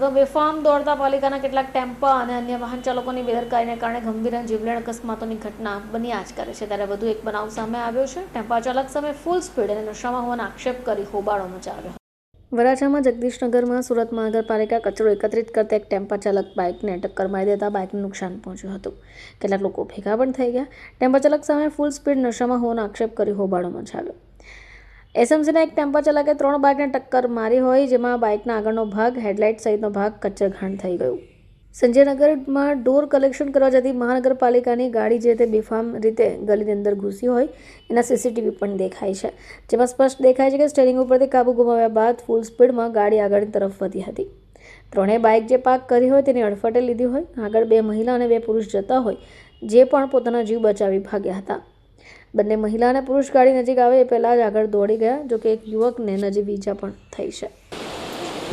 તો બેફામ દોડતા પાલિકાના કેટલાક ટેમ્પા અને અન્ય વાહન ચાલકોની બેદરકારીને કારણે ગંભીર અને જીવલેણ અકસ્માતોની ઘટના બન્યા જ કરે છે. ત્યારે વધુ એક બનાવ સામે આવ્યો છે. ટેમ્પા ચાલક સામે ફૂલ સ્પીડ અને નશામાં હોવાનો આક્ષેપ કરી હોબાળો મચાવ્યો. વરાછામાં જગદીશનગરમાં સુરત મહાનગરપાલિકા કચરો એકત્રિત કરતા એક ટેમ્પા ચાલક બાઇકને ટક્કર મારી દેતા બાઇકને નુકસાન પહોંચ્યું હતું. કેટલાક લોકો ભેગા પણ થઈ ગયા. ટેમ્પા ચાલક સામે ફૂલ સ્પીડ નશામાં હોવાનો આક્ષેપ કરી હોબાળો મચાવ્યો. એસએમસીના એક ટેમ્પર ચાલકે ત્રણ બાઇકને ટક્કર મારી હોય, જેમાં બાઇકના આગળનો ભાગ, હેડલાઇટ સહિતનો ભાગ કચ્છરખાંડ થઈ ગયું. સંજયનગરમાં ડોર કલેક્શન કરવા જતી મહાનગરપાલિકાની ગાડી જે તે બેફામ રીતે ગલીની અંદર ઘૂસી હોય, એના સીસીટીવી પણ દેખાય છે. જેમાં સ્પષ્ટ દેખાય છે કે સ્ટેરિંગ ઉપરથી કાબુ ગુમાવ્યા બાદ ફૂલ સ્પીડમાં ગાડી આગળની તરફ વધી હતી. ત્રણેય બાઇક જે પાર્ક કરી હોય તેની અડફટે લીધી હોય. આગળ બે મહિલા અને બે પુરુષ જતા હોય, જે પણ પોતાના જીવ બચાવી ભાગ્યા હતા. બંને મહિલા અને પુરુષ ગાડી નજીક આવે એ પહેલાં જ આગળ દોડી ગયા જોકે એક યુવકને નજીક ઈજા પણ થઈ છે.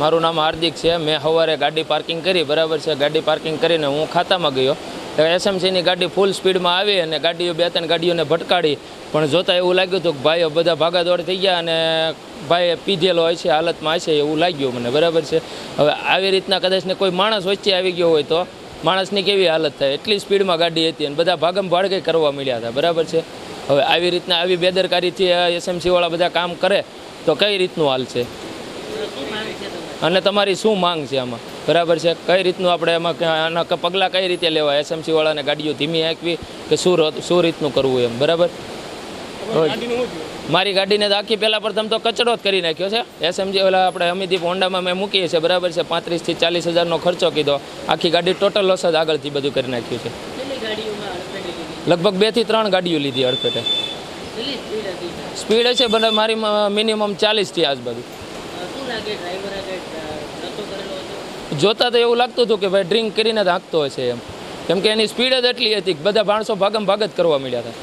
મારું નામ હાર્દિક છે. મેં સવારે ગાડી પાર્કિંગ કરી, બરાબર છે. ગાડી પાર્કિંગ કરીને હું ખાતામાં ગયો. તો એસએમસીની ગાડી ફૂલ સ્પીડમાં આવી અને ગાડીઓ બે ત્રણ ગાડીઓને ભટકાડી. પણ જોતાં એવું લાગ્યું હતું કે ભાઈઓ બધા ભાગાદોડ થઈ ગયા અને ભાઈ પીધેલો હોય છે, હાલતમાં હશે એવું લાગ્યું મને, બરાબર છે. હવે આવી રીતના કદાચ ને કોઈ માણસ વચ્ચે આવી ગયો હોય તો માણસની કેવી હાલત થાય? એટલી સ્પીડમાં ગાડી હતી અને બધા ભાગમ ભાડકે કરવા મળ્યા હતા, બરાબર છે. હવે આવી રીતના આવી બેદરકારીથી એસએમસી વાળા બધા કામ કરે તો કઈ રીતનું હાલ છે? અને તમારી શું માંગ છે આમાં? બરાબર છે? કઈ રીતનું આપણે એમાં આના પગલાં કઈ રીતે લેવા? એસએમસીવાળાને ગાડીઓ ધીમી હાંકવી કે શું શું રીતનું કરવું એમ? બરાબર? મારી ગાડીને તો આખી પહેલાં પ્રથમ તો કચરો જ કરી નાખ્યો છે. એસએમજી ઓલા આપણે અમિદીપ હોન્ડામાં મેં મૂકીએ છીએ બરાબર છે? પાંત્રીસથી ચાલીસ હજારનો ખર્ચો કીધો. આખી ગાડી ટોટલ લોસ જ આગળથી બધું કરી નાખ્યું છે. લગભગ બેથી ત્રણ ગાડીઓ લીધી અડફેટે. સ્પીડ હશે બને મારી મિનિમમ ચાલીસથી આજુબાજુ. જોતા તો એવું લાગતું હતું કે ભાઈ ડ્રિંક કરીને જ હાંકતો હશે એમ. કેમ કે એની સ્પીડ જ એટલી હતી બધા માણસો ભાગમ ભાગ જ કરવા મળ્યા હતા.